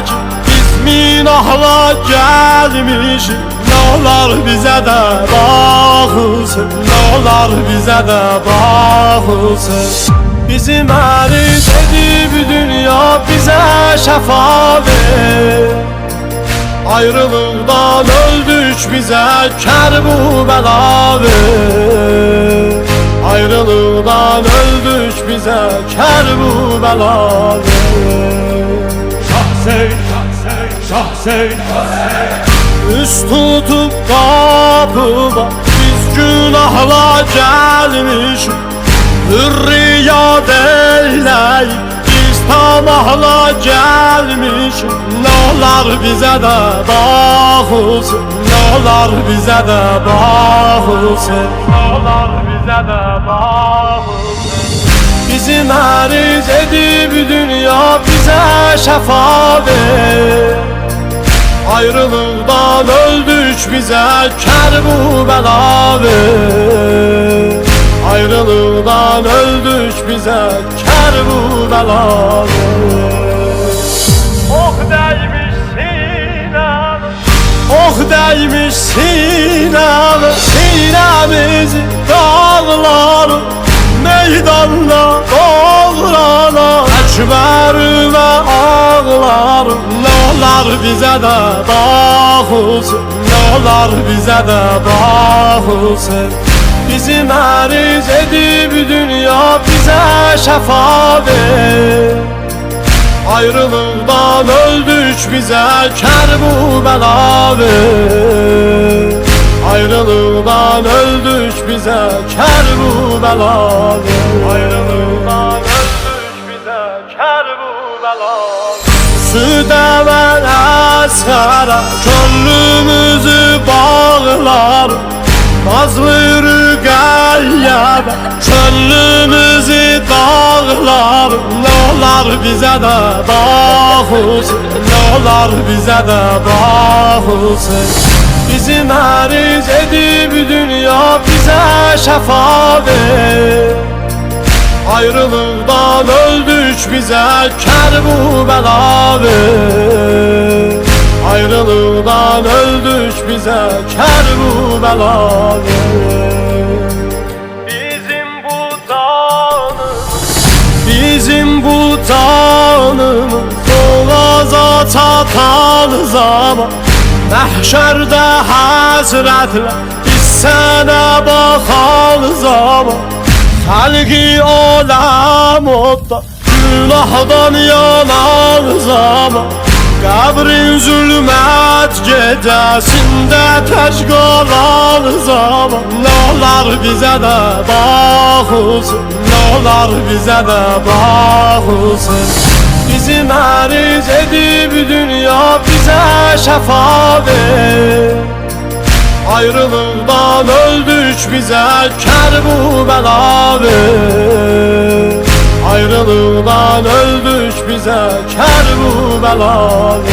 ki Biz minahla gelmişik Ne olar bize de bakılsın Ne olar bize de bakılsın Bizim əriz edib dünya bize şəfa ver Ayrılıqdan öldük bize kər bu bəla ver Ayrılıqdan öldük bize kər bu bəla ver Şahseyn, Üst tutup kapıma Biz günahla gelmişik Hürriyat eyleyip Biz tamahla gelmişik Ne olar bize de bakılsın Ne olar bize de bakılsın Ne olar bize de bakılsın Bizim əriz edib dünya bize şəfa ver Ayrılıqdan öldük bize kər bu bəla ver Ayrılıqdan öldük bize kər bu bəla ver Oh dəymiş sinəmə Oh dəymiş sinəmə Sinəmizi dağları Meydanda doğrana Ne olar bizə də baxılsın Ne olar bizə də baxılsın Bizim əriz edib dünya bizə şəfa ver. Ayrılıqdan öldük bize kər bu bəla ver. Ayrılıqdan öldük bize kər bu bəla ver əsqərə Könlümüzü bağlar. Nazlı rüqəyyəbə Könlümüzü dağlar. Ne olar bizə də baxılsın Ne olar bizə də baxılsın Bizim əriz edib dünya bizə şəfa ver. Ayrılıqdan öldük bize kər bu bəla ver bize kər bu ver Bizim bu tanımız Bizim bu tanımız Boğaza çatan zaman. Məhşərdə həsrətlə Biz sənə baxan zaman. Xəlqi aləm odda Günahdan yanan zaman Qəbrin zülmət gecəsində tək qalan zaman Nə olar bizə də baxılsın Nə olar bizə də baxılsın Bizim əriz edib dünya bizə şəfa ver. Ayrılıqdan öldük bize kər bu ver Ayrılıqdan